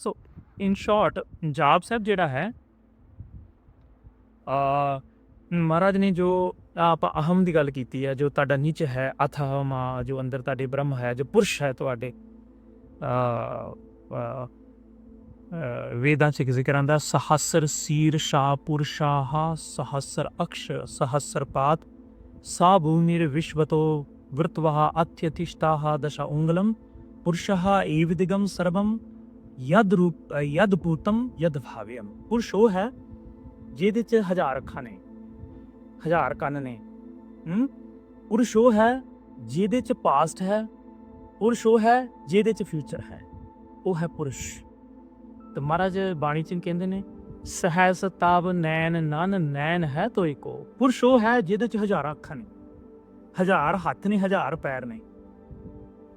ਸੋ ਇਨ short ਜਾਪ ਸਾਹਿਬ ਜਿਹੜਾ ਹੈ ਆ ਮਹਾਰਾਜ ਨੇ ਜੋ ਆਪਾਂ ਅਹਮ ਦੀ ਗੱਲ ਕੀਤੀ ਹੈ, ਜੋ ਤੁਹਾਡਾ ਨੀਚ ਹੈ ਅਥਾਮਾ ਜੋ ਅੰਦਰ ਤੁਹਾਡੇ ਬ੍ਰਹਮ ਹੈ, ਜੋ ਪੁਰਸ਼ ਹੈ ਤੁਹਾਡੇ ਆ ਵੇਦਾਂ 'ਚ ਜ਼ਿਕਰ ਆਂਦਾ ਸਹਸਰ ਸੀਰ ਸ਼ਾ ਪੁਰਸ਼ਾਹ, ਸਹਸਰ ਅਕਸ਼, ਸਹਸਰ ਪਾਤ ਸਾ ਭੂਮਿਰ ਵਿਸ਼ਵਤੋ ਵ੍ਰਤਵਹ ਅਥਯਤਿਸ਼ਤਾਹ ਦಶ ਉਂਗਲਮ ਪੁਰਸ਼ः ਏਵਿਦਿਗਮ ਸਰਵਮ ਯਦ ਰੂਪ ਯਦ ਪੂਤਮ ਯਦ ਭਾਵਯਮ ਪੁਰਸ਼ ਉਹ ਹੈ ਜਿਹਦੇ ਚ ਹਜ਼ਾਰ ਅੱਖਾਂ ਨੇ, ਹਜ਼ਾਰ ਕੰਨ ਨੇ। ਹੂੰ? ਪੁਰਸ਼ ਉਹ ਹੈ ਜਿਹਦੇ ਚ ਪਾਸਟ ਹੈ, ਪੁਰਸ਼ ਉਹ ਹੈ ਜਿਹਦੇ ਚ ਫਿਊਚਰ ਹੈ। ਉਹ ਹੈ ਪੁਰਸ਼। ਤੇ ਮਹਾਰਾਜ ਬਾਣੀ ਚ ਕਹਿੰਦੇ ਨੇ ਸਹਿ ਸਤਾਬ ਨੈਣ ਨਨ ਨੈਣ ਹੈ ਤੋ ਇੱਕੋ ਪੁਰਸ਼ ਉਹ ਹੈ ਜਿਹਦੇ ਚ ਹਜ਼ਾਰਾਂ ਅੱਖਾਂ ਨੇ, ਹਜ਼ਾਰ ਹੱਥ ਨੇ, ਹਜ਼ਾਰ ਪੈਰ ਨੇ।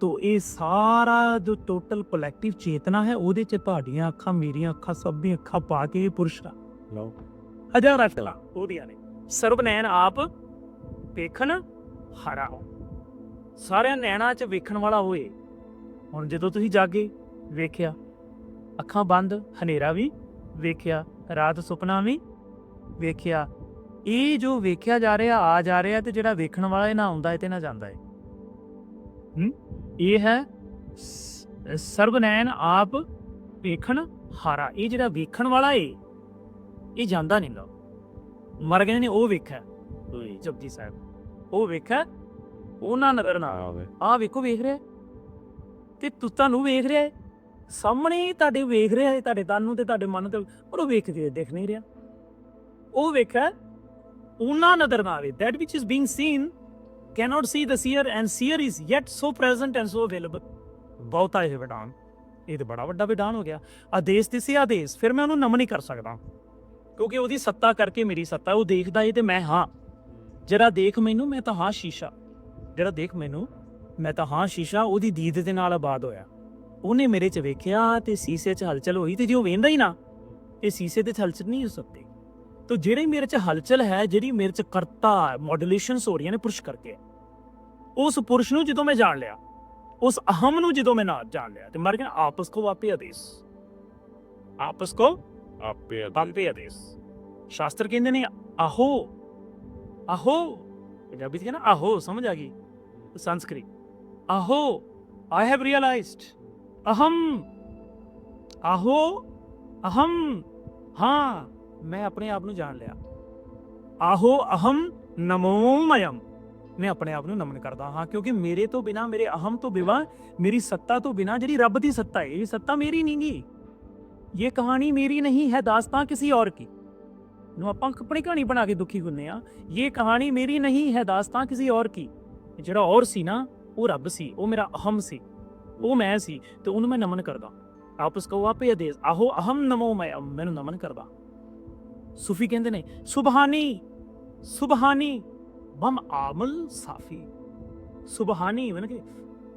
ਤੋ ਇਹ ਸਾਰਾ ਜੋ ਟੋਟਲ ਕਲੈਕਟਿਵ ਚੇਤਨਾ ਹੈ ਉਹਦੇ ਚ ਤੁਹਾਡੀਆਂ ਅੱਖਾਂ ਮੇਰੀਆਂ ਅੱਖਾਂ ਸਭ ਦੀਆਂ ਅੱਖਾਂ ਪਾ ਕੇ ਇਹ ਪੁਰਸ਼ ਲਓ। ਹਜ਼ਾਰਾਂ ਅੱਖਾਂ ਉਹਦੀਆਂ ਨੇ। ਸਰਬ ਨੈਣ ਆਪ ਵੇਖਣ ਹਰਾ ਸਾਰਿਆਂ ਨੈਣਾਂ ਚ ਵੇਖਣ ਵਾਲਾ ਹੋਏ। ਹੁਣ ਜਦੋਂ ਤੁਸੀਂ ਜਾਗੇ ਵੇਖਿਆ ਅੱਖਾਂ ਬੰਦ ਹਨੇਰਾ ਵੀ ਵੇਖਿਆ ਰਾਤ ਸੁਪਨਾ ਵੀ ਵੇਖਿਆ ਇਹ ਜੋ ਵੇਖਿਆ ਜਾ ਰਿਹਾ ਆ ਜਾ ਰਿਹਾ ਤੇ ਜਿਹੜਾ ਵੇਖਣ ਵਾਲਾ ਇਹ ਨਾ ਆਉਂਦਾ ਹੈ ਤੇ ਨਾ ਜਾਂਦਾ ਹੂੰ ਇਹ ਹੈ ਸ- ਸਰਬਨੈਣ ਆਪ ਵੇਖਣ ਹਾਰਾ। ਇਹ ਜਿਹੜਾ ਵੇਖਣ ਵਾਲਾ ਏ ਇਹ ਜਾਂਦਾ ਨਹੀਂ ਲੋ ਮਰ ਗਏ ਨੇ ਉਹ ਵੇਖਿਆ। ਜਪਜੀ ਸਾਹਿਬ। ਉਹ ਵੇਖਿਆ ਉਹਨਾਂ ਨਜ਼ਰ ਨਾ ਆਵੇ। ਆਹ ਵੇਖੋ ਵੇਖ ਰਿਹਾ। ਤੇ ਤੂੰ ਤੁਹਾਨੂੰ ਵੇਖ ਰਿਹਾ। ਸਾਹਮਣੇ ਤੁਹਾਡੇ ਵੇਖ ਰਿਹਾ ਤੁਹਾਡੇ ਤਨ ਨੂੰ ਤੇ ਤੁਹਾਡੇ ਮਨ ਤੇ ਪਰ ਉਹ ਵੇਖ ਕੇ ਦੇਖ ਨਹੀਂ ਰਿਹਾ। ਉਹ ਵੇਖਿਆ ਉਹਨਾਂ ਨਜ਼ਰ ਨਾ ਆਵੇ। That which is being seen cannot see the seer, and seer is yet so present and so available. ਬਹੁਤਾ ਇਹ ਵਿਡਾਨ ਇਹ ਤੇ ਬੜਾ ਵੱਡਾ ਵਿਡਾਨ ਹੋ ਗਿਆ ਆਦੇਸ਼ ਦਿਸੇ ਆਦੇਸ਼ ਫਿਰ ਮੈਂ ਉਹਨੂੰ ਨਮਨ ਨਹੀਂ ਕਰ ਸਕਦਾ ਕਿਉਂਕਿ ਉਹਦੀ ਸੱਤਾ ਕਰਕੇ ਮੇਰੀ ਸੱਤਾ ਉਹ ਦੇਖਦਾ ਏ ਤੇ ਮੈਂ ਹਾਂ ਜਿਹੜਾ ਦੇਖ ਮੈਨੂੰ ਮੈਂ ਤਾਂ ਹਾਂ ਸ਼ੀਸ਼ਾ ਜਿਹੜਾ ਦੇਖ ਮੈਨੂੰ ਮੈਂ ਤਾਂ ਹਾਂ ਸ਼ੀਸ਼ਾ ਉਹਦੀ ਦੀਦ ਦੇ ਨਾਲ ਆਬਾਦ ਹੋਇਆ ਉਹਨੇ ਮੇਰੇ 'ਚ ਵੇਖਿਆ ਤੇ ਸੀਸੇ 'ਚ ਹਲਚਲ ਹੋਈ ਤੇ ਜੇ ਉਹ ਵੇਂਦਾ ਹੀ ਨਾ ਇਹ ਸੀਸੇ ਤੇ ਹਲਚਲ ਨਹੀਂ ਹੋ ਸਕਦੀ ਤੋ ਜਿਹੜੀ ਮੇਰੇ 'ਚ ਹਲਚਲ ਹੈ ਜਿਹੜੀ ਮੇਰੇ 'ਚ ਕਰਤਾ ਮੋਡੂਲੇਸ਼ਨਸ ਹੋ ਰਹੀਆਂ ਨੇ ਪੁਰਸ਼ ਕਰਕੇ ਉਸ ਪੁਰਸ਼ ਨੂੰ ਜਦੋਂ ਮੈਂ ਜਾਣ ਲਿਆ ਉਸ ਅਹਮ ਨੂੰ ਜਦੋਂ ਮੈਂ ਨਾ ਜਾਣ ਲਿਆ ਤੇ ਮਰ ਗਿਆ ਆਪਸ ਕੋ ਵਾਪੇ ਆਦੇਸ਼। ਆਪਸ ਕੋ ਆਪੇ ਵਾਪੇ ਆਦੇਸ਼। ਸ਼ਾਸਤਰ ਕਹਿੰਦੇ ਨੇ ਆਹੋ ਆਹੋ ਪੰਜਾਬੀ ਚ ਕਹਿੰਦਾ ਆਹੋ ਸਮਝ ਆ ਗਈ। ਸੰਸਕ੍ਰਿਤ ਆਹੋ ਆਈ ਹੈਵ ਰਿਅਲਾਈਜ਼ਡ ਅਹਮ ਆਹੋ ਅਹਮ ਹਾਂ। ਮੈਂ ਆਪਣੇ ਆਪ ਨੂੰ ਜਾਣ ਲਿਆ। ਆਹੋ ਅਹਮ ਨਮੋਮਯਮ ਮੈਂ ਆਪਣੇ ਆਪ ਨੂੰ ਨਮਨ ਕਰਦਾ ਹਾਂ, ਕਿਉਂਕਿ ਮੇਰੇ ਤੋਂ ਬਿਨਾ, ਮੇਰੇ ਅਹਮ ਤੋਂ ਬਿਵਾ ਮੇਰੀ ਸੱਤਾ ਤੋਂ ਬਿਨਾ, ਜਿਹੜੀ ਰੱਬ ਦੀ ਸੱਤਾ ਹੈ ਇਹ ਸੱਤਾ ਮੇਰੀ ਨਹੀਂ ਗੀ। ਇਹ ਕਹਾਣੀ ਮੇਰੀ ਨਹੀਂ ਹੈ ਦਾਸਤਾਂ ਕਿਸੇ ਔਰ ਕੀ। ਨੂੰ ਆਪਾਂ ਆਪਣੀ ਕਹਾਣੀ ਬਣਾ ਕੇ ਦੁਖੀ ਹੁੰਨੇ ਆ। ਇਹ ਕਹਾਣੀ ਮੇਰੀ ਨਹੀਂ ਹੈ ਦਾਸਤਾਂ ਕਿਸੇ ਔਰ ਕੀ। ਜਿਹੜਾ ਔਰ ਸੀ ਨਾ, ਉਹ ਰੱਬ ਸੀ, ਉਹ ਮੇਰਾ ਅਹਮ ਸੀ, ਉਹ ਮੈਂ ਸੀ, ਤੇ ਉਹਨੂੰ ਮੈਂ ਨਮਨ ਕਰਦਾ। ਆਪਸ ਕੋ ਆਪੇ ਆਦੇਸ਼ ਆਹੋ ਅਹਮ ਨਮੋ ਮੈਂ ਮੈਨੂੰ ਨਮਨ ਕਰਦਾ। ਸੂਫੀ ਕਹਿੰਦੇ ਨੇ ਸੁਬਹਾਨੀ ਸੁਬਹਾਨੀ ਬਮ ਆਮਲ ਸਾਫੀ। ਸੁਬਹਾਨੀ ਮਨ ਕਿ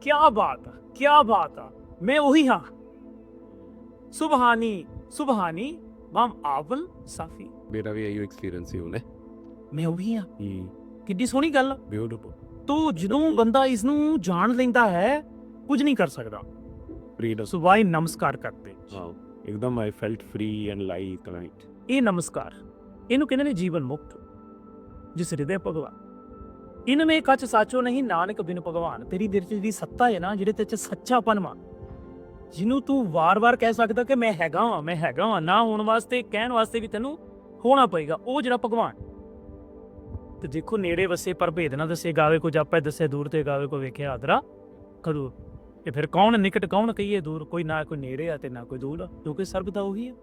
ਕੀ ਬਾਤ ਆ ਕੀ ਬਾਤ ਆ ਮੈਂ ਉਹੀ ਹਾਂ। ਸੁਬਹਾਨੀ ਸੁਬਹਾਨੀ ਬਮ ਆਮਲ ਸਾਫੀ। ਮੇਰਾ ਵੀ ਇਹੋ ਐਕਸਪੀਰੀਅੰਸ ਸੀ ਉਹਨੇ। ਮੈਂ ਉਹੀ ਹਾਂ। ਹੂੰ। ਕਿੱਡੀ ਸੋਹਣੀ ਗੱਲ। ਬਿਊਟੀਫੁਲ ਤੋ ਜਦੋਂ ਬੰਦਾ ਇਸ ਨੂੰ ਜਾਣ ਲੈਂਦਾ ਹੈ ਕੁਝ ਨਹੀਂ ਕਰ ਸਕਦਾ। ਫਰੀडम ਸੋ ਵਾਈ ਨਮਸਕਾਰ ਕਰਦੇ। ਵਾਓ ਇੱਕਦਮ I felt free and light right ਇਹ ਨਮਸਕਾਰ। ਇਹਨੂੰ ਕਹਿੰਦੇ ਨੇ ਜੀਵਨ ਮੁਕਤ। ਜਿਸ ਹਿਰਦੇ ਭਗਵਾਨ। ਇਨਮੇ ਕਛ ਸਾਚੋ ਨਹੀਂ, ਨਾਨਕ ਬਿਨ ਭਗਵਾਨ। ਤੇਰੀ ਦਿਲ ਚ ਜਿਹੜੀ ਸੱਤਾ ਹੈ ਨਾ, ਜਿਹੜੇ ਤੇ ਚ ਸੱਚਾਪਨ ਵਾ, ਜਿਹਨੂੰ ਤੂੰ ਵਾਰ-ਵਾਰ ਕਹਿ ਸਕਦਾ ਕਿ ਮੈਂ ਹੈਗਾ ਵਾਂ, ਮੈਂ ਹੈਗਾ ਵਾਂ, ਨਾ ਹੋਣ ਵਾਸਤੇ, ਕਹਿਣ ਵਾਸਤੇ ਵੀ ਤੈਨੂੰ ਹੋਣਾ ਪਏਗਾ, ਉਹ ਜਿਹੜਾ ਭਗਵਾਨ। ਤੇ ਦੇਖੋ ਨੇੜੇ ਵਸੇ ਪਰ ਭੇਦ ਨਾ ਦੱਸੇ, ਗਾਵੇ ਕੋ ਜਾਪੈ, ਦੱਸੇ ਦੂਰ ਤੇ ਗਾਵੇ ਕੋ ਵੇਖਿਆ ਆਦਰਾ, ਕਰੂ। ਇਹ ਫਿਰ ਕੌਣ, ਨਿਕਟ ਕੌਣ ਕਹੀਏ ਦੂਰ? ਕੋਈ ਨਾ ਕੋਈ ਨੇੜੇ ਆ ਤੇ ਨਾ ਕੋਈ ਦੂਰ ਆ ਕਿਉਂਕਿ ਸਰਬ ਤਾਂ ਉਹੀ ਆ।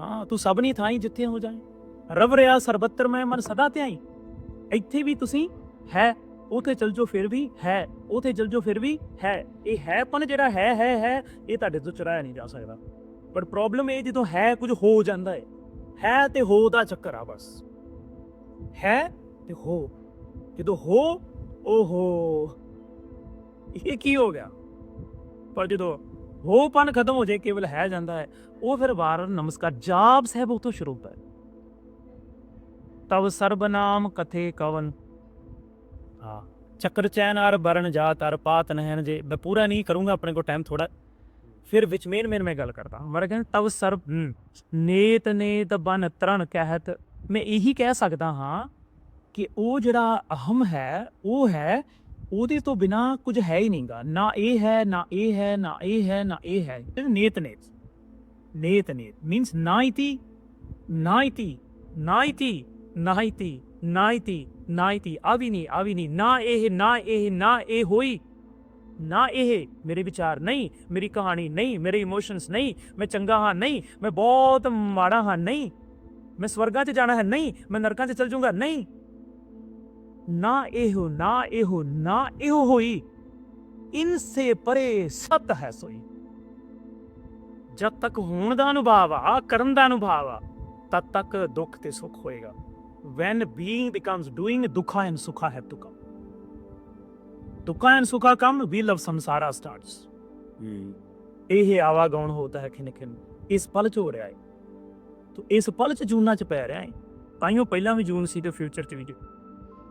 ਹਾਂ, ਤੂੰ ਸਭ ਨਹੀਂ ਥਾਈ ਜਿੱਥੇ ਹੋ ਜਾਏ ਰਵ ਰਿਆ ਸਰਬੱਤਰ ਮੈਂ ਮਨ ਸਦਾ ਧਿਆਈ। ਇੱਥੇ ਵੀ ਤੁਸੀਂ ਹੈ, ਉਥੇ ਚਲ ਜੋ ਫਿਰ ਵੀ ਹੈ, ਉਥੇ ਚਲ ਜੋ ਫਿਰ ਵੀ ਹੈ। ਇਹ ਹੈਪਨ ਜਿਹੜਾ ਹੈ ਹੈ ਹੈ, ਇਹ ਤੁਹਾਡੇ ਤੋਂ ਚੁਰਾਇਆ ਨਹੀਂ ਜਾ ਸਕਦਾ। ਪਰ ਪ੍ਰੋਬਲਮ ਇਹ ਜਦੋਂ ਹੈ, ਕੁਝ ਹੋ ਜਾਂਦਾ ਹੈ ਹੈ ਤੇ ਹੋ ਦਾ ਚੱਕਰ ਆ ਬਸ। ਹੈ ਤੇ ਹੋ। ਜਦੋਂ ਹੋ, ਓਹੋ। ਇਹ ਕੀ ਹੋ ਗਿਆ? ਪਰ ਜਦੋਂ ਹੋਪਨ ਖਤਮ ਹੋ ਜਾਏ, ਕੇਵਲ ਹੈ ਜਾਂਦਾ ਹੈ ਉਹ ਫਿਰ ਵਾਰ ਨਮਸਕਾਰ ਜਾਪ ਸਾਹਿਬ ਉਹ ਤੋਂ ਸ਼ੁਰੂ ਹੁੰਦਾ ਹੈ। ਤਵ ਸਰਬਨਾਮ ਕਥੇ ਕਵਨ। ਹਾਂ ਚੱਕਰ ਚੈਨ ਆਰ ਬਰਨ ਜਾ ਤਰ ਪਾਤ ਨਹਿਨ ਜੇ। ਮੈਂ ਪੂਰਾ ਨਹੀਂ ਕਰੂੰਗਾ, ਆਪਣੇ ਕੋ ਟਾਈਮ ਥੋੜਾ ਫਿਰ ਵਿੱਚ ਮੇਨ ਮੇਨ ਮੈਂ ਗੱਲ ਕਰਦਾ ਮਰ ਕਹਿੰਦਾ ਤਵ ਸਰਬ ਨੇਤ ਨੇਤ ਬਨ ਤਰਨ ਕਹਿਤ। ਮੈਂ ਇਹੀ ਕਹਿ ਸਕਦਾ ਹਾਂ ਕਿ ਉਹ ਜਿਹੜਾ ਅਹਮ ਹੈ, ਉਹ ਹੈ, ਉਹਦੇ ਤੋਂ ਬਿਨਾ ਕੁਝ ਹੈ ਹੀ ਨਹੀਂਗਾ। ਨਾ ਇਹ ਹੈ, ਨਾ ਇਹ ਹੈ, ਨਾ ਇਹ ਹੈ, ਨਾ ਇਹ ਹੈ। ਨੇਤ ਨੇਤ। ਨੇਤ ਨੇਤ ਮੀਨਸ ਨਾ ਇਤੀ ਨਾ ਇਤੀ ਨਾ ਇਤੀ ਨਾ ਇਤੀ ਨਾ ਇਤੀ ਨਾ ਇਤੀ ਆਵੀ ਨਹੀਂ ਆਵੀ ਨਹੀਂ ਨਾ ਇਹ ਨਾ ਇਹ ਨਾ ਇਹ ਹੋਈ ਨਾ ਇਹ ਮੇਰੇ ਵਿਚਾਰ ਨਹੀਂ ਮੇਰੀ ਕਹਾਣੀ ਨਹੀਂ ਮੇਰੇ ਇਮੋਸ਼ਨਸ ਨਹੀਂ ਮੈਂ ਚੰਗਾ ਹਾਂ ਨਹੀਂ ਮੈਂ ਬਹੁਤ ਮਾੜਾ ਹਾਂ ਨਹੀਂ ਮੈਂ ਸਵਰਗਾਂ 'ਚ ਜਾਣਾ ਹੈ ਨਹੀਂ ਮੈਂ ਨਰਕਾਂ 'ਚ ਚਲ ਜਾਊਂਗਾ ਨਹੀਂ ਨਾ ਇਹੋ ਨਾ ਜਦ ਤੱਕ ਹੋਣ ਦਾ ਅਨੁਭਵ ਆ ਕਰਨ ਦਾ ਅਨੁਭਵ ਆ ਤਦ ਤੱਕ ਦੁੱਖ ਤੇ ਸੁੱਖ ਹੋਏਗਾ when being becomes doing ਦੁੱਖਾ and Sukha have to come ਦੁੱਖਾ and Sukha wheel of samsara starts Hmm. ਇਹ ਆਵਾਗੌਣ ਹੋਤਾ ਹੈ ਖਿਨ ਖਿਨ ਇਸ ਪਲ ਚ ਹੋ ਰਿਹਾ ਹੈ ਤੂੰ ਇਸ ਪਲ ਚ ਜੂਨਾ ਚ ਪੈ ਰਿਹਾ ਹੈ ਤਾਈਓ ਪਹਿਲਾਂ ਵੀ ਜੂਨ ਸੀ ਤੇ ਫਿਊਚਰ ਚ ਵੀ।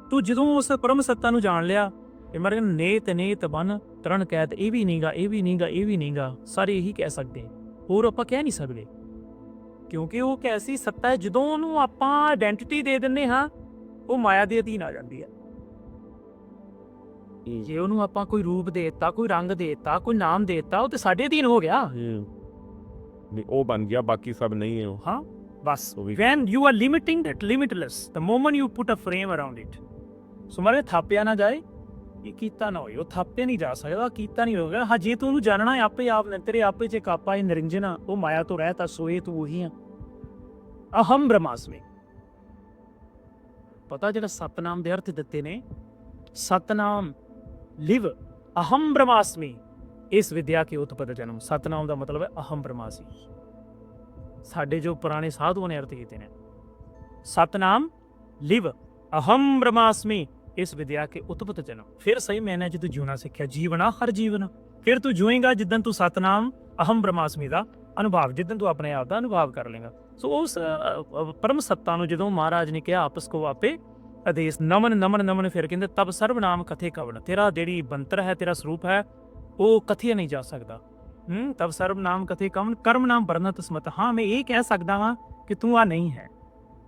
ਤੂੰ ਜਦੋਂ ਉਸ ਪਰਮ ਸੱਤਾ ਨੂੰ ਜਾਣ ਲਿਆ ਇਹ ਮਰ ਨੇਤ ਨੇਤ ਬਨ ਤਰਨ ਕਹਿਤ ਇਹ ਵੀ ਨਹੀਂਗਾ ਇਹ ਵੀ ਨਹੀਂਗਾ ਇਹ ਵੀ ਨਹੀਂਗਾ ਸਾਰੇ ਇਹੀ ਕਹਿ ਸਕਦੇ। ਹੋਰ ਆਪਾਂ ਕਹਿ ਨਹੀਂ ਸਕਦੇ। ਕਿਉਂਕਿ ਉਹ ਕੈਸੀ ਸੱਤਾ ਹੈ ਜਦੋਂ ਉਹਨੂੰ ਆਪਾਂ ਆਇਡੈਂਟੀਟੀ ਦੇ ਦਿੰਨੇ ਹਾਂ ਉਹ ਮਾਇਆ ਦੇ ਅਧੀਨ ਆ ਜਾਂਦੀ ਹੈ. ਜੇ ਉਹਨੂੰ ਆਪਾਂ ਕੋਈ ਰੂਪ ਦੇ ਦਿੱਤਾ ਕੋਈ ਰੰਗ ਦੇ ਦਿੱਤਾ ਕੋਈ ਨਾਮ ਦੇ ਦਿੱਤਾ ਉਹ ਤੇ ਸਾਡੇ ਅਧੀਨ ਹੋ ਗਿਆ. ਨਹੀਂ ਉਹ ਬਣ ਗਿਆ ਬਾਕੀ ਸਭ ਨਹੀਂ ਹੈ ਉਹ। ਹਾਂ ਬਸ। ਵੀ when you are limiting it limitless the moment you put a frame around it ਸੋ ਮਾਰੇ ਥਾਪਿਆ ਨਾ ਜਾਏ। ਇਹ ਕੀਤਾ ਨਾ ਹੋਏ? ਉਹ ਥਾਪਿਆ ਨਹੀਂ ਜਾ ਸਕਦਾ ਕੀਤਾ ਨਹੀਂ ਹੋਗਾ ਹਾਂ, ਜੇ ਤੂੰ ਉਹਨੂੰ ਜਾਣਨਾ ਹੈ, ਆਪੇ ਆਪ ਨੇ, ਤੇਰੇ ਆਪੇ ਚ ਕਾਪਾ ਹੈ ਨਿਰੰਜਨਾ ਉਹ ਮਾਇਆ ਤੋਂ ਰਹਿਤਾ ਸੋਏ ਤੂੰ ਉਹੀ ਆ। ਅਹਮ ਬ੍ਰਹਮਾਸਮੀ। ਪਤਾ ਜਿਹੜਾ ਸਤਨਾਮ ਦੇ ਅਰਥ ਦਿੱਤੇ ਨੇ? ਸਤਨਾਮ ਲਿਵ ਅਹਮ ਬ੍ਰਹਮਾਸਮੀ। ਇਸ ਵਿਦਿਆ ਕੇ ਉਤਪਤ ਜਨਮ। ਸਤਨਾਮ ਦਾ ਮਤਲਬ ਹੈ ਅਹਮ ਬ੍ਰਹਮਾਸੀ ਸਾਡੇ ਜੋ ਪੁਰਾਣੇ ਸਾਧੂਆਂ ਨੇ ਅਰਥ ਕੀਤੇ ਨੇ। ਸਤਨਾਮ ਲਿਵ ਅਹਮ ਬ੍ਰਹਮਾਸਮੀ। ਇਸ ਵਿਦਿਆ ਕੇ ਉਤਪਤ ਜਨਮ। ਫਿਰ ਸਹੀ ਮੈਨੇ ਜਦੋਂ ਜਿਉਣਾ ਸਿੱਖਿਆ ਜੀਵਨਾ ਹਰ ਜੀਵਨ। ਫਿਰ ਤੂੰ ਜੂਏਗਾ ਜਿੱਦਨ ਤੂੰ ਸਤਨਾਮ, ਅਹਮ ਬ੍ਰਹਮਾਸਮੀ ਦਾ ਅਨੁਭਵ ਜਿੱਦਨ ਤੂੰ ਆਪਣੇ ਆਪ ਦਾ ਅਨੁਭਵ ਕਰ ਲੇਗਾ। ਸੋ ਉਸ ਪਰਮ ਸੱਤਾ ਨੂੰ ਜਦੋਂ ਮਹਾਰਾਜ ਨੇ ਕਿਹਾ, ਆਪਸ ਕੋ ਆਪੇ ਆਦੇਸ਼ ਨਮਨ ਨਮਨ ਨਮਨ ਫਿਰ ਕਹਿੰਦੇ, ਤਬ ਸਰਬ ਨਾਮ ਕਥੇ ਕਵਨ ਤੇਰਾ ਜਿਹੜੀ ਬੰਤਰ ਹੈ, ਤੇਰਾ ਸਰੂਪ ਹੈ, ਉਹ ਕਥਿਆ ਨਹੀਂ ਜਾ ਸਕਦਾ। ਹੂੰ, ਤਬ ਸਰਬ ਨਾਮ ਕਥੇ ਕਵਨ ਕਰਮ ਨਾਮ ਵਰਨਤ ਸਮਤ। ਹਾਂ, ਮੈਂ ਇਹ ਕਹਿ ਸਕਦਾ ਹਾਂ ਕਿ ਤੂੰ ਆ ਨਹੀਂ ਹੈ,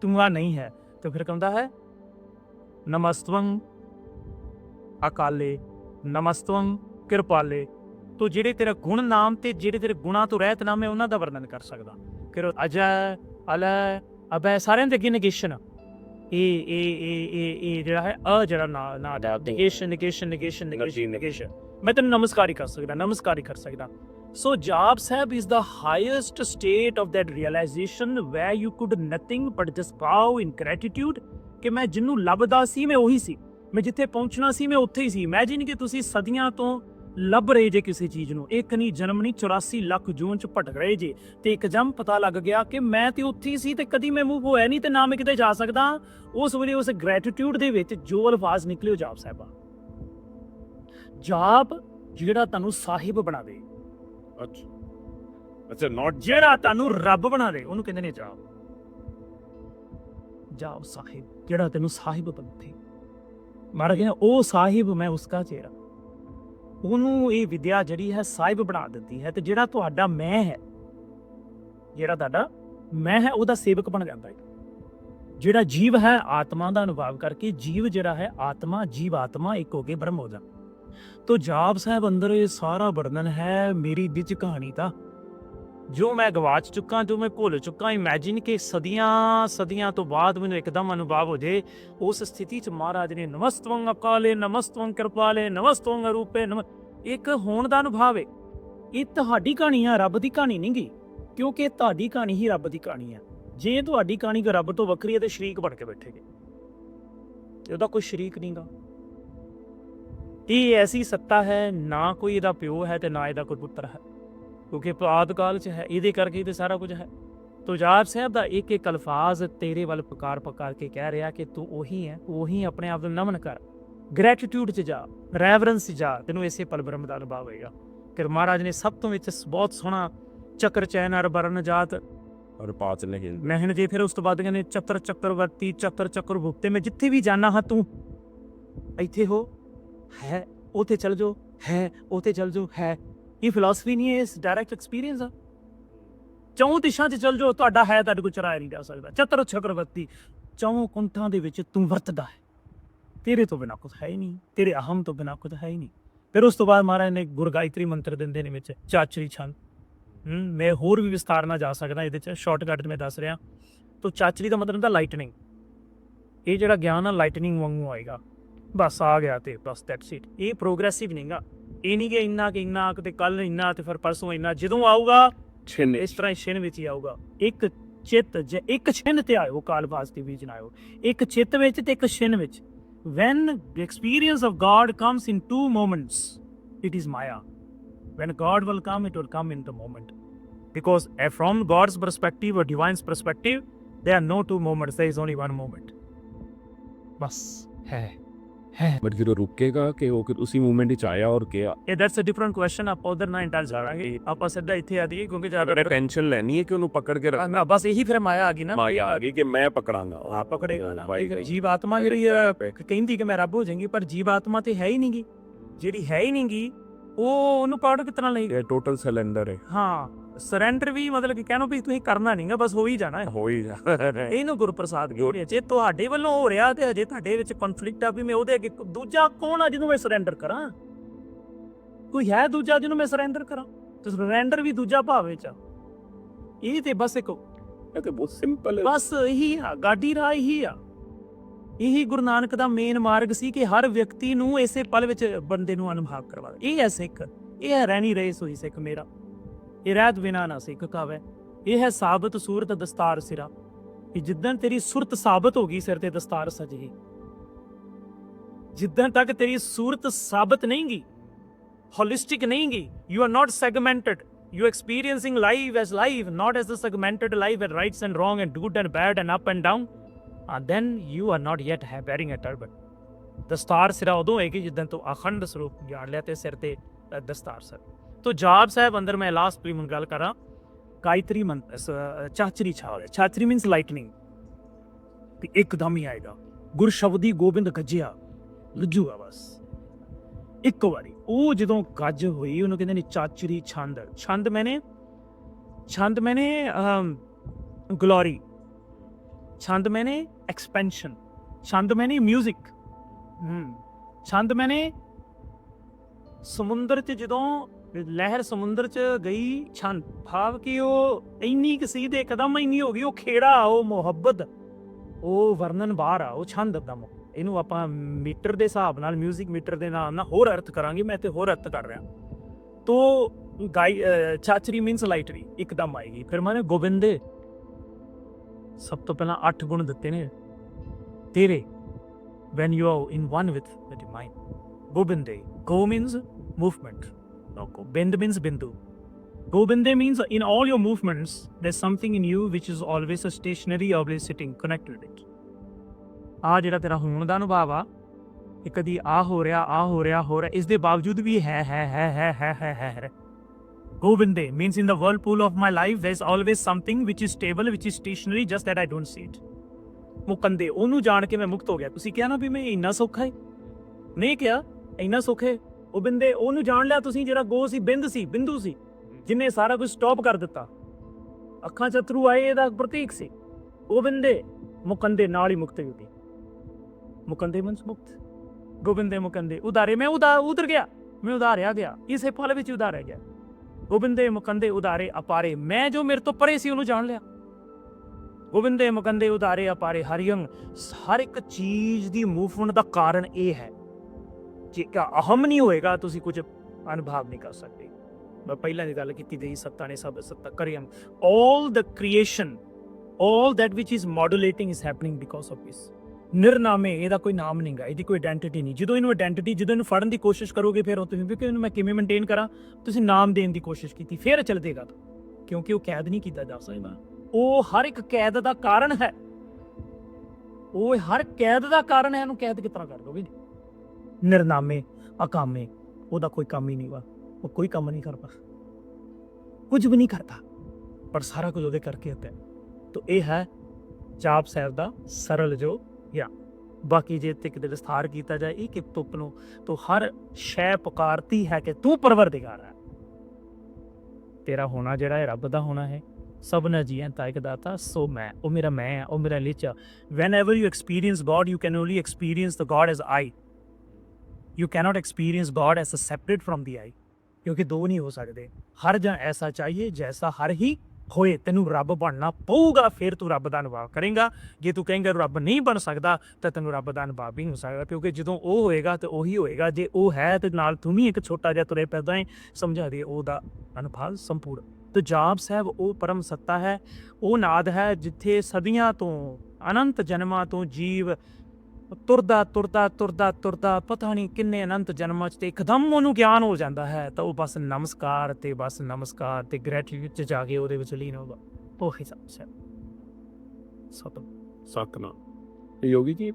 ਤੂੰ ਆ ਨਹੀਂ ਹੈ। ਤੇ ਫਿਰ ਕਹਿੰਦਾ ਹੈ ਨਮਸਤਵੰ। ਅਕਾਲੇ ਨਮਸਤਵੰ ਕਿਰਪਾਲੇ। ਤੋ ਜਿਹੜੇ ਤੇਰਾ ਗੁਣ ਨਾਮ ਤੇ ਜਿਹੜੇ ਤੇਰੇ ਗੁਣਾ ਤੋਂ ਰਹਿਤ ਨਾਮ ਹੈ ਉਹਨਾਂ ਦਾ ਵਰਣਨ ਕਰ ਸਕਦਾ। ਫਿਰ ਅਜੈ ਅਲੈ ਅਬੈ ਸਾਰਿਆਂ ਦੇ ਅੱਗੇ ਨੇਗੇਸ਼ਨ। ਇਹ ਇਹ ਇਹ ਇਹ ਇਹ ਜਿਹੜਾ ਹੈ ਅ ਜਿਹੜਾ ਨਾ ਨਾ ਨੇਗੇਸ਼ਨ ਨੇਗੇਸ਼ਨ ਨੇਗੇਸ਼ਨ ਨੇਗੇਸ਼ਨ। ਨੇਗੇਸ਼ਨ ਮੈਂ ਤੈਨੂੰ ਨਮਸਕਾਰ ਹੀ ਕਰ ਸਕਦਾ ਨਮਸਕਾਰ ਹੀ ਕਰ ਸਕਦਾ। So Job Sahib is the highest state of that realization where you could nothing but just bow in gratitude ਕਿ ਮੈਂ ਜਿੰਨੂੰ ਲੱਭਦਾ ਸੀ ਮੈਂ ਉਹੀ ਸੀ। ਮੈਂ ਜਿੱਥੇ ਪਹੁੰਚਣਾ ਸੀ ਮੈਂ ਉੱਥੇ ਹੀ ਸੀ। ਇਮੇਜਿਨ ਕਿ ਤੁਸੀਂ ਸਦੀਆਂ ਤੋਂ ਲੱਭ ਰਹੇ ਜੇ ਕਿਸੇ ਚੀਜ਼ ਨੂੰ। ਇੱਕ ਨਹੀਂ ਜਨਮ ਨਹੀਂ 84 ਲੱਖ ਜੂਨ ਚ ਭਟਕ ਰਹੇ ਜੇ। ਤੇ ਇੱਕਦਮ ਪਤਾ ਲੱਗ ਗਿਆ ਕਿ ਮੈਂ ਤੇ ਉੱਥੇ ਹੀ ਸੀ ਤੇ ਕਦੀ ਮੈਂ ਮੂਵ ਹੋਇਆ ਨਹੀਂ ਤੇ ਨਾ ਮੈਂ ਕਿਤੇ ਜਾ ਸਕਦਾ। ਉਸ ਵੇਲੇ ਉਸ ਗ੍ਰੈਟੀਟਿਊਡ ਦੇ ਵਿੱਚ ਜੋ ਅਲਫਾਜ਼ ਨਿਕਲੇ ਉਹ ਜਾਪ ਸਾਹਿਬਾ। ਜਾਪ ਜਿਹੜਾ ਤੁਹਾਨੂੰ ਸਾਹਿਬ ਬਣਾ ਦੇ ਅੱਛਾ। ਅੱਛਾ ਨਾਟ ਜਿਹੜਾ ਤੁਹਾਨੂੰ ਰੱਬ ਬਣਾ ਦੇ ਉਹਨੂੰ ਕਹਿੰਦੇ ਨੇ ਜਾਪ। ਜਾਪ ਸਾਹਿਬ, ਜਿਹੜਾ ਤੈਨੂੰ ਸਾਹਿਬ ਬਣਾਵੇ ਮਾਰ ਗਿਆ, ਉਹ ਸਾਹਿਬ ਮੈਂ ਉਸਕਾ ਚਿਹਰਾ ਉਹਨੂੰ ਇਹ ਵਿਦਿਆ ਜਿਹੜੀ ਹੈ, ਸਾਹਿਬ ਬਣਾ ਦਿੰਦੀ ਹੈ ਤੇ ਜਿਹੜਾ ਤੁਹਾਡਾ ਮੈਂ ਹੈ, ਜਿਹੜਾ ਤੁਹਾਡਾ ਮੈਂ ਹੈ, ਉਹਦਾ ਸੇਵਕ ਬਣ ਜਾਂਦਾ ਹੈ। ਜਿਹੜਾ ਜੀਵ ਹੈ, ਆਤਮਾ ਦਾ ਅਨੁਭਵ ਕਰਕੇ ਜੀਵ ਜਿਹੜਾ ਹੈ, ਆਤਮਾ ਜੀਵ ਆਤਮਾ ਇੱਕ ਹੋ ਕੇ ਬ੍ਰਹਮ ਹੋ ਜਾ ਤੋ ਜਾਪ ਸਾਹਿਬ ਅੰਦਰ ਇਹ ਸਾਰਾ ਵਰਣਨ ਹੈ, ਮੇਰੀ ਵਿੱਚ ਕਹਾਣੀ ਦਾ। ਜੋ ਮੈਂ ਗਵਾਚ ਚੁੱਕਾ, ਜੋ ਮੈਂ ਭੁੱਲ ਚੁੱਕਾ ਇਮੇਜਿਨ ਕਿ ਸਦੀਆਂ ਸਦੀਆਂ ਤੋਂ ਬਾਅਦ ਮੈਨੂੰ ਇੱਕਦਮ ਅਨੁਭਵ ਹੋ ਜੇ। ਉਸ ਸਥਿਤੀ ਚ ਮਹਾਰਾਜ ਨੇ ਨਮਸਤਵੰ ਅਕਾਲੇ, ਨਮਸਤਵੰ ਕਿਰਪਾਲੇ, ਨਮਸਤਵੰ ਰੂਪੇ ਨਮ, ਇੱਕ ਹੋਣ ਦਾ ਅਨੁਭਵ ਹੈ ਇਹ ਤੁਹਾਡੀ ਕਹਾਣੀ ਆ, ਰੱਬ ਦੀ ਕਹਾਣੀ ਨਹੀਂ ਗੀ। ਕਿਉਂਕਿ ਤੁਹਾਡੀ ਕਹਾਣੀ ਹੀ ਰੱਬ ਦੀ ਕਹਾਣੀ ਆ। ਜੇ ਤੁਹਾਡੀ ਕਹਾਣੀ ਕੋ ਰੱਬ ਤੋਂ ਵੱਖਰੀ ਹੈ ਤੇ ਸ਼ਰੀਕ ਬਣ ਕੇ ਬੈਠੇਗੇ। ਤੇ ਉਹਦਾ ਕੋਈ ਸ਼ਰੀਕ ਨਹੀਂਗਾ ਇਹ ਐਸੀ ਸੱਤਾ ਹੈ, ਨਾ ਕੋਈ ਇਹਦਾ ਪਿਓ ਹੈ ਤੇ ਨਾ ਇਹਦਾ ਕੋਈ ਪੁੱਤਰ ਹੈ। ਕਿਉਂਕਿ ਆਦ ਕਾਲ ਚ ਹੈ ਇਹਦੇ ਕਰਕੇ ਤੇ ਸਾਰਾ ਕੁਝ ਹੈ। ਤੁਜਾਬ ਸਾਹਿਬ ਦਾ ਇੱਕ ਇੱਕ ਅਲਫਾਜ਼ ਤੇਰੇ ਵੱਲ ਪੁਕਾਰ ਪੁਕਾਰ ਕੇ ਕਹਿ ਰਿਹਾ ਕਿ ਤੂੰ ਉਹੀ ਹੈ ਉਹੀ ਆਪਣੇ ਆਪ ਨੂੰ ਨਮਨ ਕਰ। ਗ੍ਰੈਟੀਟਿਊਡ ਚ ਜਾ ਰੈਵਰੈਂਸ ਚ ਜਾ ਤੈਨੂੰ ਇਸੇ ਪਲ ਬ੍ਰਹਮ ਦਾ ਅਨੁਭਵ ਹੋਏਗਾ। ਕਿ ਮਹਾਰਾਜ ਨੇ ਸਭ ਤੋਂ ਵਿੱਚ ਬਹੁਤ ਸੋਹਣਾ ਚੱਕਰ ਚੈਨ ਅਰ ਬਰਨ ਜਾਤ ਔਰ ਪਾਚ ਨਹੀਂ ਮਹਿਨ ਜੇ ਫਿਰ ਉਸ ਤੋਂ ਬਾਅਦ ਕਹਿੰਦੇ ਚੱਤਰ ਚੱਕਰਵਰਤੀ ਚੱਤਰ ਚੱਕਰ ਭੁਗਤੇ ਮੈਂ ਜਿੱਥੇ ਵੀ ਜਾਣਾ ਹਾਂ ਤੂੰ ਇੱਥੇ ਹੋ ਹੈ ਉਥੇ ਚਲ ਜਾਓ ਹੈ ਉਥੇ ਚਲ ਜਾਓ ਹੈ ਇਹ ਫਿਲਾਸਫੀ ਨਹੀਂ ਹੈ, ਇਸ ਡਾਇਰੈਕਟ ਐਕਸਪੀਰੀਅੰਸ ਆ। ਚੌਂ ਦਿਸ਼ਾਂ 'ਚ ਚੱਲ ਜਾਓ, ਤੁਹਾਡਾ ਹੈ, ਤੁਹਾਡੇ ਕੋਲ ਚਰਾਇਆ ਨਹੀਂ ਜਾ ਸਕਦਾ। ਚਤਰ ਚੱਕਰਵਰਤੀ ਚੌਂ ਕੁੰਠਾਂ ਦੇ ਵਿੱਚ ਤੂੰ ਵਰਤਦਾ ਹੈ। ਤੇਰੇ ਤੋਂ ਬਿਨਾ ਕੁਝ ਹੈ ਹੀ ਨਹੀਂ, ਤੇਰੇ ਅਹਮ ਤੋਂ ਬਿਨਾ ਕੁਝ ਹੈ ਹੀ ਨਹੀਂ। ਫਿਰ ਉਸ ਤੋਂ ਬਾਅਦ ਮਹਾਰਾਜ ਨੇ ਗੁਰਗਾਇਤਰੀ ਮੰਤਰ ਦਿੰਦੇ ਨੇ ਵਿੱਚ, ਚਾਚਰੀ ਛੰਦ। ਮੈਂ ਹੋਰ ਵੀ ਵਿਸਤਾਰ ਨਾਲ ਜਾ ਸਕਦਾ ਇਹਦੇ 'ਚ ਸ਼ਾਰਟਕਟ ਮੈਂ ਦੱਸ ਰਿਹਾ। ਤੋ ਚਾਚਰੀ ਦਾ ਮਤਲਬ ਹੁੰਦਾ ਲਾਈਟਨਿੰਗ ਇਹ ਜਿਹੜਾ ਗਿਆਨ ਆ ਲਾਈਟਨਿੰਗ ਵਾਂਗੂ ਆਏਗਾ। ਬਸ ਆ ਗਿਆ ਤੇ ਬਸ ਦੈਟਸ ਇਟ ਇਹ ਪ੍ਰੋਗਰੈਸਿਵ ਨਹੀਂਗਾ ਇਹ ਨਹੀਂ ਕਿ ਇੰਨਾ ਕਿ ਇੰਨਾ ਤੇ ਕੱਲ ਇੰਨਾ ਤੇ ਫਿਰ ਪਰਸੋਂ ਇੰਨਾ ਜਦੋਂ ਆਊਗਾ Chin ਇਸ ਤਰ੍ਹਾਂ ਹੀ ਛਿਨ ਵਿੱਚ ਹੀ ਆਊਗਾ ਇੱਕ ਚਿੱਤ ਜੇ ਇੱਕ ਛਿਨ ਤੇ ਆਇਓ ਕਾਲ ਵਾਸਤੇ ਵਿੱਚ ਨਾ ਆਇਓ ਇੱਕ ਚਿੱਤ ਵਿੱਚ ਤੇ ਇੱਕ ਛਿਨ ਵਿੱਚ when the experience of god comes in two moments it is maya when god will come it will come in the moment because uh, from god's perspective or divine's perspective there are no two moments there is only one moment ਬਸ ਹੈ ਹੈ but फिर वो रुकेगा कि वो फिर उसी moment ही आया और क्या ਇਹ ਦੈਟਸ ਅ ਡਿਫਰੈਂਟ ਕੁਐਸਚਨ ਆਪਾਂ ਉਧਰ ਨਾ ਇੰਟਰ ਜਾਵਾਂਗੇ ਆਪਾਂ ਸਿੱਧਾ ਇੱਥੇ ਆ ਜਾਈਏ ਕਿਉਂਕਿ ਜ਼ਿਆਦਾ टेंशन लेनी है कि उन्हें पकड़ के रखना ਨਾ ਬਸ ਇਹੀ ਫਿਰ ਮਾਇਆ ਆ ਗਈ ਨਾ माया आ गई कि मैं पकड़ांगा ਆ ਪਕੜੇਗਾ ਨਾ ਵਾਹਿਗੁਰੂ। ਜੀਵ ਆਤਮਾ ਜਿਹੜੀ ਆ, ਕਹਿੰਦੀ ਕਿ ਮੈਂ ਰੱਬ ਹੋ ਜਾਵਾਂਗੀ ਪਰ ਜੀਵ ਆਤਮਾ ਤੇ ਹੈ ਹੀ ਨਹੀਂਗੀ ਜਿਹੜੀ ਹੈ ਹੀ ਨਹੀਂਗੀ ਉਹ ਉਹਨੂੰ ਪਕੜ ਕਿਤਨਾ ਲਈ ये टोटल सिलेंडर है ਹਾਂ ਸਰੈਂਡਰ ਵੀ ਮਤਲਬ ਕਿ ਕਹਿਣੋ ਵੀ ਤੁਸੀਂ ਕਰਨਾ ਨਹੀਂਗਾ ਬਸ ਹੋ ਜਾਣਾ। ਹੈ ਹੋ ਹੀ ਜਾਣਾ। ਇਹਨੂੰ ਗੁਰਪ੍ਰਸਾਦ ਕਹਿੰਦੇ ਜੇ ਤੁਹਾਡੇ ਵੱਲੋਂ ਹੋ ਰਿਹਾ ਤੇ ਅਜੇ ਤੁਹਾਡੇ ਵਿੱਚ ਕਨਫਲਿਕਟ ਆ ਵੀ ਮੈਂ ਉਹਦੇ ਅੱਗੇ ਦੂਜਾ ਕੌਣ ਆ ਜਿਹਨੂੰ ਮੈਂ ਸਰੈਂਡਰ ਕਰਾਂ? ਕੋਈ ਹੈ ਦੂਜਾ ਜਿਹਨੂੰ ਮੈਂ ਸਰੈਂਡਰ ਕਰਾਂ? ਤੇ ਸਰੈਂਡਰ ਵੀ ਦੂਜਾ ਭਾਵ ਵਿੱਚ ਆ। ਇਹ ਤੇ ਬਸ ਇੱਕ ਇਹ ਬਹੁਤ ਸਿੰਪਲ ਹੈ। ਬਸ ਇਹੀ ਆ ਗਾਡੀ ਰਾਹ ਇਹੀ ਆ। ਇਹੀ ਗੁਰੂ ਨਾਨਕ ਦਾ ਮੇਨ ਮਾਰਗ ਸੀ ਕਿ ਹਰ ਵਿਅਕਤੀ ਨੂੰ ਇਸੇ ਪਲ ਵਿੱਚ ਬੰਦੇ ਨੂੰ ਅਨੁਭਵ ਕਰਵਾ ਇਹ ਹੈ ਸਿੱਖ ਇਹ ਹੈ ਰਹਿਣੀ ਰਹੇ ਹੋਈ ਸਿੱਖ ਮੇਰਾ। ਇਹ ਬਿਨਾ ਨਾ ਸਿੱਖ ਕਾਵੇ। ਇਹ ਹੈ ਸਾਬਤ ਸੂਰਤ ਦਸਤਾਰ ਸਿਰਾ। ਕਿ ਜਿੱਦਣ ਤੇਰੀ ਸੁਰਤ ਸਾਬਤ ਹੋ ਗਈ, ਸਿਰ ਤੇ ਦਸਤਾਰ ਸਜੀ ਜਿੱਦਣ ਤੱਕ ਤੇਰੀ ਸੂਰਤ ਸਾਬਤ ਨਹੀਂ ਗਈ ਹੋਲਿਸਟਿਕ ਨਹੀਂ ਗਈ you are not segmented you experiencing life as life, not as a segmented life and rights and wrong and good and bad and up and down. And then you are not yet ha- a turban. ਦਸਤਾਰ ਸਿਰਾ ਉਦੋਂ ਹੋਏਗੀ ਜਿੱਦਾਂ ਤੋਂ ਅਖੰਡ ਸਰੂਪ ਜਾਣ ਲਿਆ ਤੇ ਸਿਰ ਤੇ ਦਸਤਾਰ ਸਰ। ਤੋ ਜਾਪ ਸਾਹਿਬ ਅੰਦਰ ਮੈਂ ਲਾਸਟ ਵੀ ਗੱਲ ਕਰਾਂ। ਗਾਇਤਰੀ ਮੰਤਰ ਸ- ਚਾਚਰੀ ਛਾਵ ਚਾਚਰੀ ਮੀਨਸ ਲਾਈਟਨਿੰਗ ਤੇ ਇੱਕਦਮ ਹੀ ਆਏਗਾ। ਗੁਰ ਸ਼ਬਦੀ ਗੋਬਿੰਦ ਗੱਜਿਆ ਲੱਜੂਗਾ ਬਸ ਇੱਕ ਵਾਰੀ, ਉਹ ਜਦੋਂ ਗੱਜ ਹੋਈ, ਉਹਨੂੰ ਕਹਿੰਦੇ ਨੇ ਚਾਚਰੀ ਛੰਦ। ਛੰਦ ਮੈਨੇ ਛੰਦ ਮੈਨੇ ਗਲੋਰੀ ਛੰਦ ਮੈਨੇ ਐਕਸਪੈਂਸ਼ਨ ਛੰਦ ਮੈਨੇ 뮤직 ਹਮ ਛੰਦ ਮੈਨੇ ਸਮੁੰਦਰ 'ਚ ਜਦੋਂ ਲਹਿਰ ਸਮੁੰਦਰ 'ਚ ਗਈ ਛੰਦ ਭਾਵ ਕਿ ਉਹ ਇੰਨੀ ਕੁ ਸੀ ਤੇ ਇੱਕਦਮ ਇੰਨੀ ਹੋ ਗਈ, ਉਹ ਖੇੜਾ, ਉਹ ਮੁਹੱਬਤ, ਉਹ ਵਰਣਨ ਬਾਹਰ ਆ, ਉਹ ਛੰਦ ਦਾ ਮੁ- ਇਹਨੂੰ ਆਪਾਂ ਮੀਟਰ ਦੇ ਹਿਸਾਬ ਨਾਲ 뮤직 ਮੀਟਰ ਦੇ ਨਾਮ ਨਾਲ ਹੋਰ ਅਰਥ ਕਰਾਂਗੇ, ਮੈਂ ਤੇ ਹੋਰ ਅਰਥ ਕਰ ਰਿਹਾ। ਤੋ ਗਾਈ ਚਾਚਰੀ ਮੀਨਸ ਲਾਈਟਰੀ ਇੱਕਦਮ ਆਏਗੀ। ਫਿਰ ਮੈਂ ਗੋਬਿੰਦੇ, ਸਭ ਤੋਂ ਪਹਿਲਾਂ 8 ਗੁਣ ਦਿੱਤੇ ਨੇ। ਤੇਰੇ, when you are in one with the divine gobinde go means movement loco. Bind means Bindu. Govinde means in all your movements, there's something in you which is always a stationary, always sitting, connected with it. ਆ ਜਿਹੜਾ ਤੇਰਾ ਹੋਣ ਦਾ ਅਨੁਭਵ ਆ ਇਹ ਕਦੀ ਆ ਹੋ ਰਿਹਾ ਆ ਹੋ ਰਿਹਾ ਹੋ ਰਿਹਾ ਇਸ ਦੇ ਬਾਵਜੂਦ ਵੀ ਹੈ ਹੈ ਹੈ ਹੈ ਹੈ ਹੈ ਹੈ Govinde means in the whirlpool of my life, there's always something which is stable, which is stationary, just that I don't see it. ਮੁਕੰਦੇ ਉਹਨੂੰ ਜਾਣ ਕੇ ਮੈਂ ਮੁਕਤ ਹੋ ਗਿਆ ਤੁਸੀਂ ਕਿਹਾ ਨਾ ਵੀ ਮੈਂ ਇੰਨਾ ਸੌਖਾ ਹੈ ਨਹੀਂ ਕਿਹਾ ਇੰਨਾ ਸੌਖਾ ਹੈ ਉਹ ਬਿੰਦੇ, ਉਹਨੂੰ ਜਾਣ ਲਿਆ ਤੁਸੀਂ ਜਿਹੜਾ ਗੋ ਸੀ, ਬਿੰਦ ਸੀ, ਬਿੰਦੂ ਸੀ, ਜਿਨੇ ਸਾਰਾ ਕੁਝ ਸਟਾਪ ਕਰ ਦਿੱਤਾ। ਅੱਖਾਂ ਚ ਅਥਰੂ ਆਏ, ਇਹਦਾ ਪ੍ਰਤੀਕ ਸੀ। ਉਹ ਬਿੰਦੇ, ਮੁਕੰਦੇ ਨਾਲ ਹੀ ਮੁਕਤ ਹੋ ਗਈ ਮੁਕੰਦੇ ਮਨਸ ਮੁਕਤ। ਗੋਬਿੰਦੇ ਮੁਕੰਦੇ, ਉਧਾਰੇ, ਮੈਂ ਉਦਾ ਉਧਰ ਗਿਆ, ਮੈਂ ਉਧਾਰਿਆ ਗਿਆ, ਇਸੇ ਪਲ ਵਿੱਚ ਉਧਾਰਿਆ ਗਿਆ। ਗੋਬਿੰਦੇ ਮੁਕੰਦੇ ਉਧਾਰੇ, ਅਪਾਰੇ, ਮੈਂ ਜੋ ਮੇਰੇ ਤੋਂ ਪਰੇ ਸੀ, ਉਹਨੂੰ ਜਾਣ ਲਿਆ। ਗੋਬਿੰਦੇ ਮੁਕੰਦੇ ਉਧਾਰੇ, ਅਪਾਰੇ ਹਰਿਯੰ ਹਰ ਇੱਕ ਚੀਜ਼ ਦੀ ਮੂਵਮੈਂਟ ਦਾ ਕਾਰਨ ਇਹ ਹੈ ਜੇ ਅਹਮ ਨਹੀਂ ਹੋਏਗਾ, ਤੁਸੀਂ ਕੁਝ ਅਨੁਭਵ ਨਹੀਂ ਕਰ ਸਕਦੇ। ਮੈਂ ਪਹਿਲਾਂ ਦੀ ਗੱਲ ਕੀਤੀ ਗਈ, ਸੱਤਾ ਨੇ ਸਭ ਸੱਤਾ ਕਰਿਅਮ all the creation, all that which is modulating is happening because of this ਨਿਰਨਾਮੇ, ਇਹਦਾ ਕੋਈ ਨਾਮ ਨਹੀਂਗਾ, ਇਹਦੀ ਕੋਈ ਆਇਡੈਂਟੀਟੀ ਨਹੀਂ। ਜਦੋਂ ਇਹਨੂੰ ਆਇਡੈਂਟੀਟੀ ਜਦੋਂ ਇਹਨੂੰ ਫੜਨ ਦੀ ਕੋਸ਼ਿਸ਼ ਕਰੋਗੇ, ਫਿਰ ਉਹ ਤੁਸੀਂ ਵੀ ਕਿ ਇਹਨੂੰ ਮੈਂ ਕਿਵੇਂ ਮੇਨਟੇਨ ਕਰਾਂ? ਤੁਸੀਂ ਨਾਮ ਦੇਣ ਦੀ ਕੋਸ਼ਿਸ਼ ਕੀਤੀ, ਫਿਰ ਚੱਲਦੇਗਾ ਕਿਉਂਕਿ ਉਹ ਕੈਦ ਨਹੀਂ ਕੀਤਾ ਜਾ ਸਕਦਾ। ਉਹ ਹਰ ਇੱਕ ਕੈਦ ਦਾ ਕਾਰਨ ਹੈ। ਉਹ ਹਰ ਕੈਦ ਦਾ ਕਾਰਨ ਹੈ, ਇਹਨੂੰ ਕੈਦ ਕਿਸ ਤਰ੍ਹਾਂ ਕਰ ਦੋਗੇ? ਨਿਰਨਾਮੇ, ਅਕਾਮੇ, ਉਹਦਾ ਕੋਈ ਕੰਮ ਹੀ ਨਹੀਂ ਵਾ। ਉਹ ਕੋਈ ਕੰਮ ਨਹੀਂ ਕਰਦਾ। ਕੁਝ ਵੀ ਨਹੀਂ ਕਰਦਾ। ਪਰ ਸਾਰਾ ਕੁਝ ਉਹਦੇ ਕਰਕੇ ਹੁੰਦਾ ਹੈ। ਤੋ ਇਹ ਹੈ ਜਾਪ ਸਾਹਿਬ ਦਾ ਸਰਲ ਜੋ ਜਾਂ ਬਾਕੀ ਜੇ ਤੇ ਕਿਤੇ ਵਿਸਥਾਰ ਕੀਤਾ ਜਾਏ, ਇਹ ਕਿ ਤੁਪ ਨੂੰ, ਤੋ ਹਰ ਸ਼ੈ ਪੁਕਾਰਤੀ ਹੈ ਕਿ ਤੂੰ ਪਰਵਰਦਿਗਾਰ ਹੈ। ਤੇਰਾ ਹੋਣਾ ਜਿਹੜਾ ਹੈ, ਰੱਬ ਦਾ ਹੋਣਾ ਹੈ। ਸਭਨਾ ਜੀਆਂ ਤਾਂ ਇੱਕ ਦਾਤਾ, ਸੋ ਮੈਂ, ਉਹ ਮੇਰਾ ਮੈਂ ਆ ਉਹ ਮੇਰਾ ਲਿਚਾ whenever you experience god, you can only experience the god as i you cannot experience god as a separate from the I ਕਿਉਂਕਿ ਦੋ ਨਹੀਂ ਹੋ ਸਕਦੇ। ਹਰ ਜਾਂ ਐਸਾ ਚਾਹੀਏ ਜੈਸਾ ਹਰ ਹੀ ਹੋਏ, ਤੈਨੂੰ ਰੱਬ ਬਣਨਾ ਪਊਗਾ, ਫਿਰ ਤੂੰ ਰੱਬ ਦਾ ਅਨੁਭਵ ਕਰੇਗਾ। ਜੇ ਤੂੰ ਕਹੇਂਗਾ ਰੱਬ ਨਹੀਂ ਬਣ ਸਕਦਾ, ਤਾਂ ਤੈਨੂੰ ਰੱਬ ਦਾ ਅਨੁਭਵ ਵੀ ਨਹੀਂ ਹੋ ਸਕਦਾ, ਕਿਉਂਕਿ ਜਦੋਂ ਉਹ ਹੋਏਗਾ, ਤੇ ਉਹੀ ਹੋਏਗਾ। ਜੇ ਉਹ ਹੈ, ਤੇ ਨਾਲ ਤੂੰ ਵੀ ਇੱਕ ਛੋਟਾ ਜਿਹਾ ਤੁਰੇ ਪੈਦਾ ਹੈ, ਸਮਝਾ ਦੇ, ਉਹਦਾ ਅਨੁਭਵ ਸੰਪੂਰਨ। ਤੇ ਜਾਪ ਸਾਹਿਬ, ਉਹ ਪਰਮ ਸੱਤਾ ਹੈ, ਉਹ ਨਾਦ ਹੈ, ਜਿੱਥੇ ਸਦੀਆਂ ਤੋਂ, ਅਨੰਤ ਜਨਮਾਂ ਤੋਂ ਜੀਵ ਤੁਰਦਾ ਤੁਰਦਾ ਤੁਰਦਾ ਤੁਰਦਾ ਪਤਾ ਨਹੀਂ ਕਿੰਨੇ ਅਨੰਤ ਜਨਮਾਂ ਚ ਤੇ ਇੱਕਦਮ ਉਹਨੂੰ ਗਿਆਨ ਹੋ ਜਾਂਦਾ ਹੈ। ਤਾਂ ਉਹ ਬਸ ਨਮਸਕਾਰ ਤੇ ਬਸ ਨਮਸਕਾਰ ਤੇ ਗ੍ਰੈਟੀਟਿਊਡ ਚ ਜਾ ਕੇ ਉਹਦੇ ਵਿੱਚ ਲੀਨ ਹੋਗਾ ਉਹ ਹਿਸਾਬ ਸਾਹਿਬ ਸਤਮ ਸਤਨਾਮ। ਯੋਗੀ ਜੀ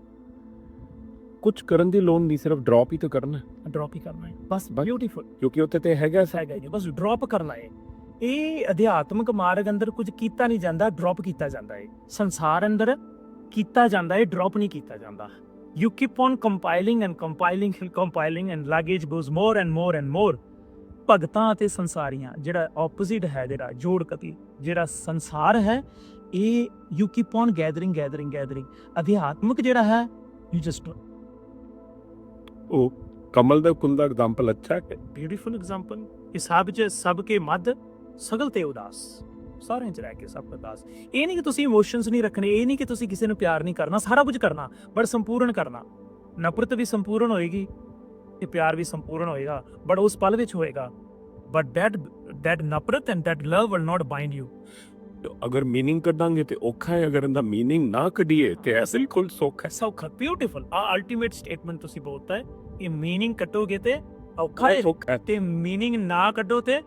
ਕੁਝ ਕਰਨ ਦੀ ਲੋੜ ਨਹੀਂ ਸਿਰਫ ਡ੍ਰੌਪ ਹੀ ਤਾਂ ਕਰਨਾ ਹੈ। ਡ੍ਰੌਪ ਹੀ ਕਰਨਾ ਹੈ। ਬਸ। ਬਿਊਟੀਫੁਲ ਕਿਉਂਕਿ ਉੱਥੇ ਤੇ ਹੈਗਾ ਸਾ- ਹੈਗਾ ਜੀ ਬਸ ਡ੍ਰੌਪ ਕਰਨਾ ਹੈ। ਇਹ ਅਧਿਆਤਮਕ ਮਾਰਗ ਅੰਦਰ ਕੁਝ ਕੀਤਾ ਨਹੀਂ ਜਾਂਦਾ ਡ੍ਰੌਪ ਕੀਤਾ ਜਾਂਦਾ ਹੈ। ਸੰਸਾਰ ਅੰਦਰ ਕੀਤਾ ਜਾਂਦਾ ਹੈ ਡ੍ਰੌਪ ਨਹੀਂ ਕੀਤਾ ਜਾਂਦਾ। You keep on compiling and compiling and compiling and luggage goes more and more and more ਭਗਤਾਂ ਅਤੇ ਸੰਸਾਰੀਆਂ ਜਿਹੜਾ ਆਪੋਜ਼ਿਟ ਹੈ ਜਿਹੜਾ ਜੋੜ ਕਤੀ ਜਿਹੜਾ ਸੰਸਾਰ ਹੈ ਇਹ you keep on gathering gathering gathering ਅਧਿਆਤਮਕ ਜਿਹੜਾ ਹੈ ਯੂ ਜਸਟ ਉਹ ਕਮਲ ਦਾ ਕੁੰਦਾ ਐਗਜ਼ਾਮਪਲ ਅੱਛਾ ਹੈ ਬਿਊਟੀਫੁਲ ਐਗਜ਼ਾਮਪਲ ਇਸ ਸਭ ਚ ਸਭ ਕੇ ਮੱਧ ਸਗਲ ਤੇ ਉਦਾਸ। ਸਾਰਿਆਂ ਚ ਰਹਿ ਕੇ ਸਭ ਉਦਾਸ ਇਹ ਨਹੀਂ ਕਿ ਤੁਸੀਂ ਇਮੋਸ਼ਨਸ ਨਹੀਂ ਰੱਖਣੇ ਇਹ ਨਹੀਂ ਕਿ ਤੁਸੀਂ ਕਿਸੇ ਨੂੰ ਪਿਆਰ ਨਹੀਂ ਕਰਨਾ ਸਾਰਾ ਕੁਝ ਕਰਨਾ ਬਟ ਸੰਪੂਰਨ ਕਰਨਾ ਨਫ਼ਰਤ ਵੀ ਸੰਪੂਰਨ ਹੋਏਗੀ ਤੇ ਪਿਆਰ ਵੀ ਸੰਪੂਰਨ ਹੋਏਗਾ ਬਟ ਉਸ ਪਲ ਵਿੱਚ ਹੋਏਗਾ ਬਟ ਦੈਟ ਦੈਟ ਨਫ਼ਰਤ and that love will not bind you ਅਗਰ मीनिंग ਕੱਢਾਂਗੇ ਤੇ ਔਖਾ ਹੈ ਅਗਰ ਇਹਦਾ मीनिंग ਨਾ ਕੱਢੀਏ ਤੇ ਐਸੇ ਹੀ ਕੋਲ ਸੌਖਾ ਹੈ ਸੌਖਾ ਬਿਊਟੀਫੁਲ ਆ ਅਲਟੀਮੇਟ ਸਟੇਟਮੈਂਟ ਤੁਸੀਂ ਬੋਲਤਾ ਹੈ ਇਹ मीनिंग ਕੱਟੋਗੇ ਤੇ ਔਖਾ ਹੈ ਸੌਖਾ ਹੈ ਤੇ मीनिंग ਨਾ ਕੱਢੋ ਤੇ